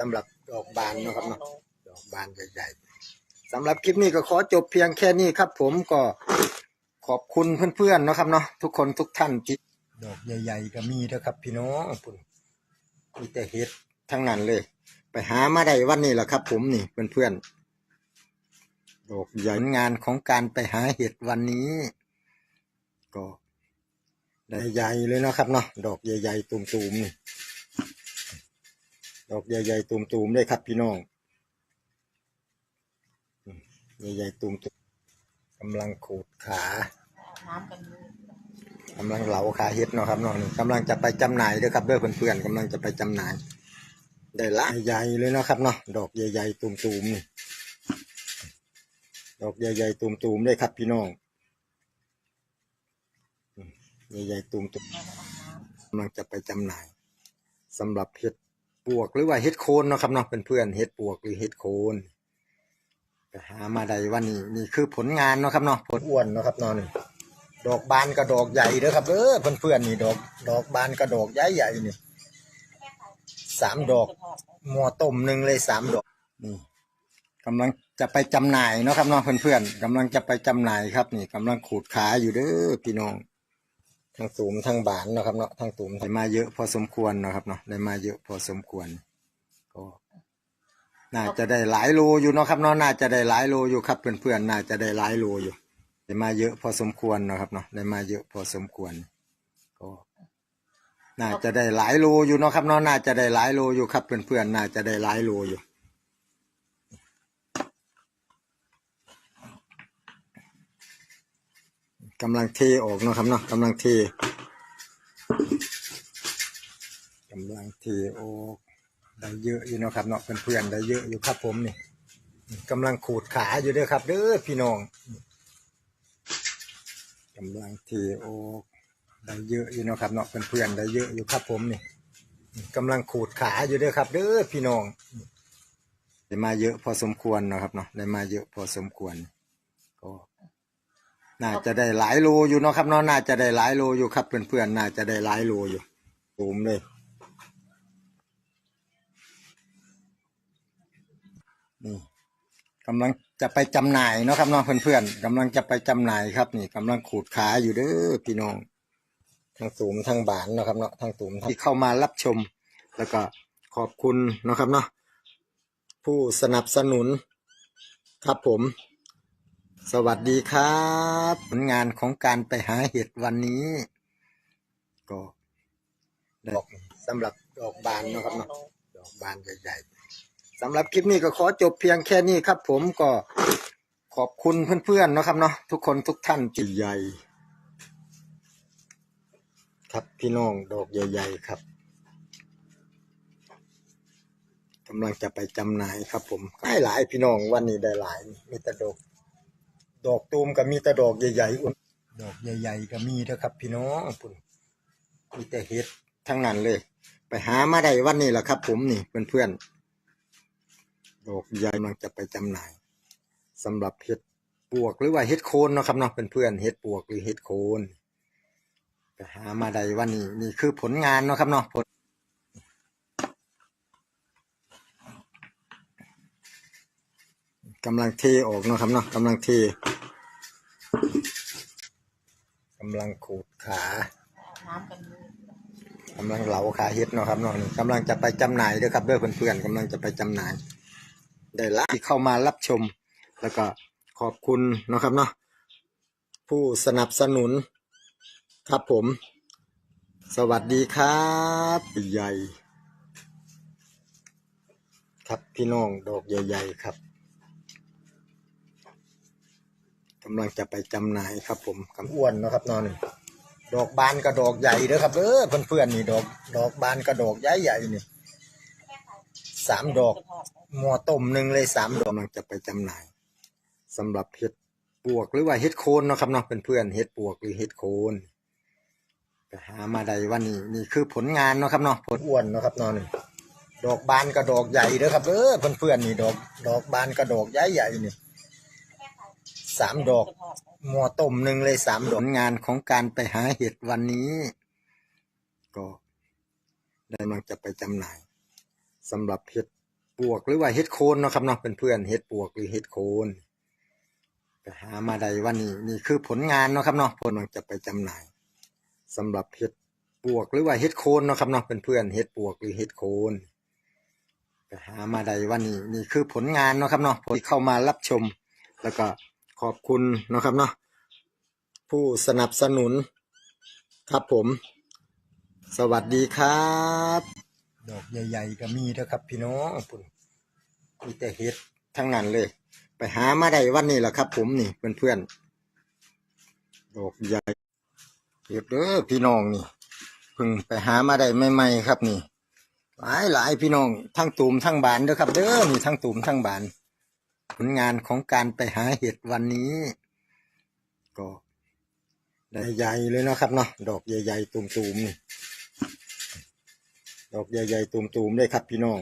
สำหรับดอกบานนะครับเนาะดอกบานใหญ่ๆสำหรับคลิปนี้ก็ขอจบเพียงแค่นี้ครับ ผมก็ขอบคุณเพื่อนๆนะครับเนาะทุกคนทุกท่านที่ดอกใหญ่ ๆ ก็มีเด้อครับ พี่น้องปุ่นมีแต่เห็ดทั้งนั้นเลย ไปหามาได้วันนี้แหละครับ ผมนี่เพื่อนๆดอกใหญ่งานของการไปหาเห็ดวันนี้ ก็ได้ใหญ่เลยนะครับเนาะดอกใหญ่ ๆตุ่มๆนี่ ดอกใหญ่ๆตูมๆเลยครับพี่น้องใหญ่ๆตูมๆกำลังขูดขากกำลังเหลาขาเฮ็ดเนาะครับนาะนี่กำลังจะไปจำหน่ายด้อครับด้อเพื่อนๆกำลังจะไปจำหน่าย ได้ละใหญ่ๆเลยเนาะครับเนาะดอกใหญ่ๆตูมๆนี่ดอกใหญ่ๆตูมๆเลยครับพี่น้องใหญ่ๆตูมๆกำลังจะไปจำหน่ายสำหรับเห็ด ปวกหรือว่าเห็ดโคนเนาะครับเนาะเป็นเพื่อนๆเห็ดปวกหรือเห็ดโคนไปหามาใดวันนี้นี่คือผลงานเนาะครับเนาะผลอ้วนเนาะครับเนาะนี่ดอกบานกระดอกใหญ่เด้อครับเด้อเพื่อนๆนี่ดอก ดอกบานกระดอกใหญ่ๆนี่สามดอกหมัวต้มหนึ่งเลยสามดอกนี่กำลังจะไปจำหน่ายเนาะครับเนาะเพื่อนๆกำลังจะไปจำหน่ายครับ นี่กำลังขูดขาอยู่เด้อพี่น้อง ทั้งตูมทั้งบานเนาะครับเนาะทั้งตูมได้มาเยอะพอสมควรเนาะครับเนาะได้มาเยอะพอสมควรก็น่าจะได้หลายโลอยู่เนาะครับเนาะน่าจะได้หลายโลอยู่ครับเพื่อนๆน่าจะได้หลายโลอยู่ได้มาเยอะพอสมควรเนาะครับเนาะได้มาเยอะพอสมควรก็น่าจะได้หลายโลอยู่เนาะครับเนาะน่าจะได้หลายโลอยู่ครับเพื่อนๆน่าจะได้หลายโลอยู่ กำลังเทออกเนาะครับเนาะกำลังเทกำลังเทออกได้เยอะอยู่เนาะครับเนาะเพื่อนๆได้เยอะอยู่ครับผมนี่กำลังขูดขาอยู่เด้อครับ เด้อพี่น้องกำลังเทออกได้เยอะอยู่เนาะครับเนาะเพื่อนๆได้เยอะอยู่ครับผมนี่กำลังขูดขาอยู่เด้อครับ เด้อพี่น้องได้มาเยอะพอสมควรเนาะครับเนาะได้มาเยอะพอสมควร น่าจะได้หลายโลอยู่เนาะครับเนาะน่าจะได้หลายโลอยู่ครับ เพื่อนๆน่าจะได้หลายโลอยู่ตูมเลยนี่กำลังจะไปจำหน่ายเนาะครับเนาะเพื่อนๆกำลังจะไปจำหน่ายครับ นี่กำลังขูดขาอยู่เด้อพี่น้องทั้งตูมทั้งบานเนาะครับเนาะทั้งตูมที่เข้ามารับชม แล้วก็ขอบคุณเนาะครับเนาะผู้สนับสนุนครับผม สวัสดีครับ ผลงานของการไปหาเห็ดวันนี้ ก็ดอกสำหรับดอกบานนะครับเนาะดอกบานใหญ่ๆสำหรับคลิปนี้ก็ขอจบเพียงแค่นี้ครับ ผมก็ขอบคุณเพื่อนๆนะครับเนาะทุกคนทุกท่านที่ใหญ่ ครับพี่น้องดอกใหญ่ ๆ ครับกำลังจะไปจำหน่ายครับ ผมได้หลายพี่น้องวันนี้ได้หลายมีแต่ดอก ดอกตูมก็มีแต่ดอกใหญ่ๆอุ่นดอกใหญ่ ๆ ก็มีเด้อครับ พี่น้องปุ่นมีแต่เห็ดทั้งนั้นเลย ไปหามาได้วันนี้แหละครับ ผมนี่เพื่อนๆดอกใหญ่มันจะไปจำหน่ายสำหรับเห็ดปวกหรือว่าเห็ดโคนเนาะครับเนาะเพื่อนๆเห็ดปวกหรือเห็ดโคนไปหามาได้วันนี้นี่คือผลงานเนาะครับเนาะผล กำลังเทออกเนาะครับเนาะกำลังเทกำลังขูดขากำลังเหลาขาเฮ็ดเนาะครับเนาะนี่กำลังจะไปจำหน่ายด้อครับด้อเพื่อนๆกำลังจะไปจำหน่าย ได้ละที่เข้ามารับชม แล้วก็ขอบคุณเนาะครับเนาะผู้สนับสนุนครับผม สวัสดีครับใหญ่ ครับพี่น้องดอกใหญ่ ๆ ครับกำลังจะไปจำหน่ายครับ ผมกำอ้วนนะครับนอนดอกบานกระดอกใหญ่เด้อครับเด้อเพื่อนๆนี่ดอกดอกบานกระดอกใหญ่ๆนี่สามดอกหมัวต้มหนึ่งเลยสามดอกกำลังจะไปจำหน่ายสำหรับเห็ดปวกหรือว่าเห็ดโคนเนาะครับเนาะเป็นเพื่อนๆเห็ดปวกหรือเห็ดโคนไปหามาได้วันนี้นี่คือผลงานเนาะครับเนาะผลอ้วนเนาะครับนอนดอกบานกระดอกใหญ่เด้อครับเด้อเพื่อนๆนี่ดอกดอกบานกระดอกใหญ่ๆนี่ สามดอกหมัวต้มหนึ่งเลยสามดอกงานของการไปหาเห็ดวันนี้ ก็ได้มันจะไปจำหน่ายสำหรับเห็ดปวกหรือว่าเฮ็ดโคนนะครับเนาะเป็นเพื่อนเฮ็ดปวกหรือเฮ็ดโคนไปหามาได้วันนี้นี่คือผลงานนะครับเนาะผลมันจะไปจำหน่ายสำหรับเฮ็ดปวกหรือว่าเฮ็ดโคนนะครับเนาะเป็นเพื่อนเฮ็ดปวกหรือเฮ็ดโคนไปหามาได้วันนี้นี่คือผลงานนะครับเนาะที่เข้ามารับชมแล้วก็ ขอบคุณนะครับเนาะผู้สนับสนุนครับผม สวัสดีครับ ดอกใหญ่ๆก็มีนะครับพี่น้องปุ่นมีแต่เห็ดทั้งนั้นเลย ไปหามาได้วันนี้แหละครับ ผมนี่เพื่อนๆดอกใหญ่เห็ดเด้อพี่น้องนี่เพิ่งไปหามาได้ใหม่ๆครับนี่หลายหลายพี่น้องทั้งตูมทั้งบานเด้อครับ เด้อนี่ทั้งตูมทั้งบาน ผลงานของการไปหาเห็ดวันนี้ ก็ได้ใหญ่เลยนะครับเนาะดอกใหญ่ๆตูมๆนี่ดอกใหญ่ๆตูมๆเลยครับพี่น้อง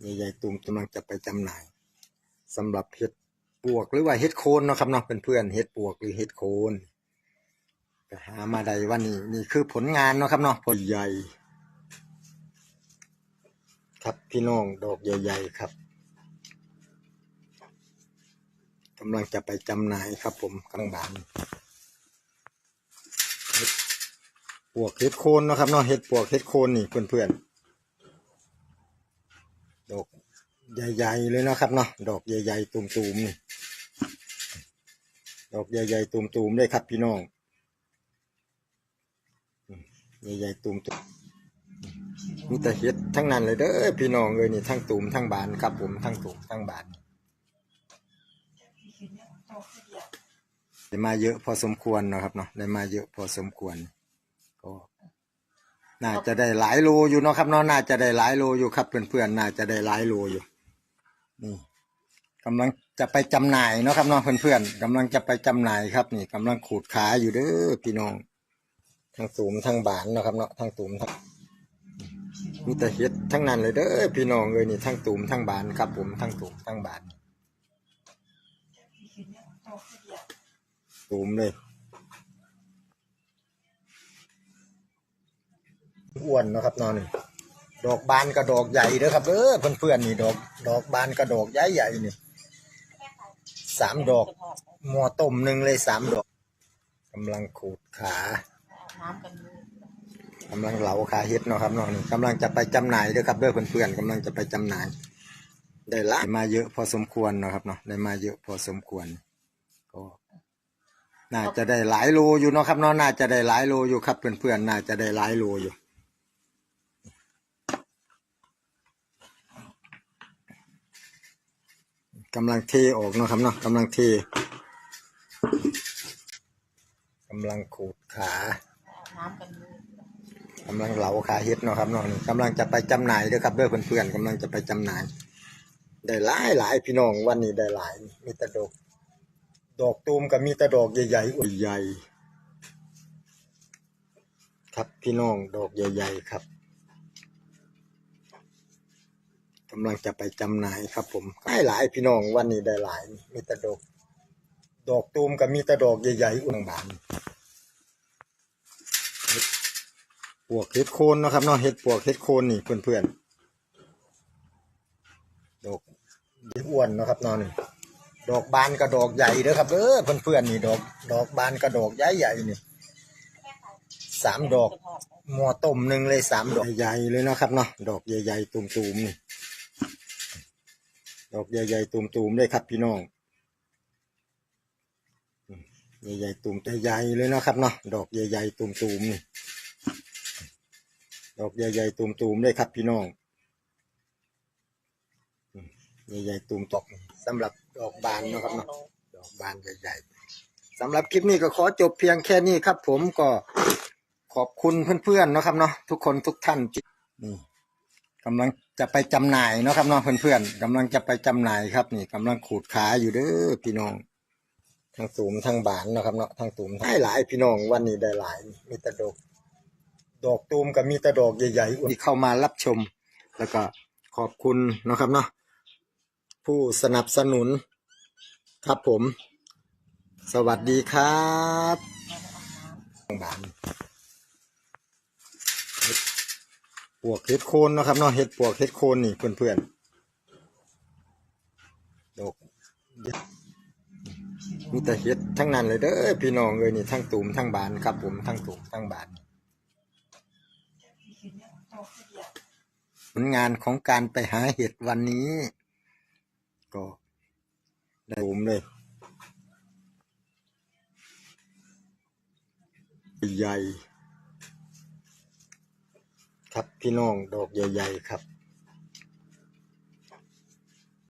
ใหญ่ๆตูมกำลังจะไปจำหน่ายสำหรับเห็ดปวกหรือว่าเห็ดโคนเนาะครับเนาะเป็นเพื่อนเห็ดปวกหรือเห็ดโคนไปหามาได้วันนี้นี่คือผลงานเนาะครับเนาะผลใหญ่ ครับพี่น้องดอกใหญ่ ๆ ครับกำลังจะไปจำหน่ายครับ ผมกลางบานปวกเห็ดโคนนะครับเนาะเห็ดปวกเห็ดโคนนี่เพื่อนๆดอกใหญ่ๆเลยนะครับเนาะดอกใหญ่ ๆตูมๆนี่ดอกใหญ่ๆตูมๆเลยครับพี่น้องใหญ่ๆตูมๆ มีแต่เห็ดทั้งนั้นเลยเด้อพี่น้องเลยนี่ทั้งตูมทั้งบานครับผมทั้งตูมทั้งบานได้มาเยอะพอสมควรเนาะครับเนาะได้มาเยอะพอสมควรก็น่าจะได้หลายโลอยู่เนาะครับเนาะน่าจะได้หลายโลอยู่ครับ เพื่อนๆน่าจะได้หลายโลอยู่นี่กำลังจะไปจำหน่ายเนาะครับเนาะเพื่อนๆกำลังจะไปจำหน่ายครับ นี่กำลังขูดขาอยู่เด้อพี่น้องทั้งตูมทั้งบานเนาะครับเนาะทั้งตูมทั้ง มีแต่เห็ดทั้งนั้นเลยเด้อพี่น้องเลยนี่ทั้งตูมทั้งบานครับผมทั้งตูมทั้งบานตูมเลยอ้วนนะครับนอนดอกบานกระดอกใหญ่เด้อครับเด้อเพื่อนๆนี่ดอก ดอกบานกระดอกใหญ่ใหญ่นี่สามดอกมัวต้มหนึ่งเลยสามดอกกำลังขูดขาน้ำกัน กำลังเหลาขาเฮ็ดเนาะครับนอนนี่กำลังจะไปจำหน่ายด้อครับเด้อเพื่อนๆกำลังจะไปจำหน่าย ได้ลายมาเยอะพอสมควรเนาะครับเนาะได้มาเยอะพอสมควรก็น่าจะได้หลายโลอยู่เนาะครับเนาะน่าจะได้หลายโลอยู่ครับเพื่อนๆน่าจะได้หลายโลอยู่กำลังเทออกเนาะครับเนาะกำลังเทกำลังขูดขาน้ำกันเลย กำลังเหลาขาเฮ็ดเนาะครับเนาะนี่กำลังจะไปจำหน่ายด้อครับด้อเพื่อนๆกำลังจะไปจำหน่าย ได้หลายหลายพี่น้องวันนี้ได้หลายมีแต่ดอกดอกตูมกับมีแต่ดอกใหญ่ๆใหญ่ครับพี่น้องดอกใหญ่ ๆ ครับกำลังจะไปจำหน่ายครับ ผมได้หลายพี่น้องวันนี้ได้หลายมีแต่ดอกดอกตูมกับมีแต่ดอกใหญ่ๆอุ่นบาน ปวกเห็ดโคนนะครับเนาะเห็ดปวกเห็ดโคนนี่เพื่อนๆดอกเห็ดอ้วนนะครับเนอนนี่ดอกบานกระดอกใหญ่เด้อครับเด้อเพื่อนๆนี่ดอก ดอกบานกระดอกใหญ่ๆนี่สามดอกหมัวต้มหนึ่งเลยสามดอกใหญ่เลยนะครับเนาะดอกใหญ่ๆตุ่มๆนี่ดอกใหญ่ๆตุ่มๆเลยครับพี่น้องใหญ่ๆตุ่มใหญ่เลยนะครับเนาะดอกใหญ่ๆตุ่มๆนี่ ดอกใหญ่ๆตูมๆเลยครับพี่น้องใหญ่ๆตูมตกสำหรับดอกบานนะครับเนาะดอกบานใหญ่ๆสำหรับคลิปนี้ก็ขอจบเพียงแค่นี้ครับ ผมก็ขอบคุณเพื่อนๆนะครับเนาะทุกคนทุกท่านนี่กำลังจะไปจำหน่ายนะครับเนาะเพื่อนๆกำลังจะไปจำหน่ายครับ นี่กำลังขูดขาอยู่เด้อพี่น้องทั้งตูมทั้งบานนะครับเนาะทั้งตูมได้หลายพี่น้องวันนี้ได้หลายมีแต่ดอก ดอกตูมกับมีแต่ดอกใหญ่ๆที่เข้ามารับชม แล้วก็ขอบคุณนะครับเนาะผู้สนับสนุนครับผม สวัสดีครับบานปวกเห็ดโคนนะครับเนาะเห็ดปวกเห็ดโคนนี่เพื่อนๆดอกมีแต่เห็ดทั้งนั้นเลยเด้อพี่น้องเอ้ยนี่ทั้งตุ่มทั้งบานครับผมทั้งตุ่มทั้งบาน ผลงานของการไปหาเห็ดวันนี้ ก็ได้ผมเลยใหญ่ ครับพี่น้องดอกใหญ่ ๆ ครับ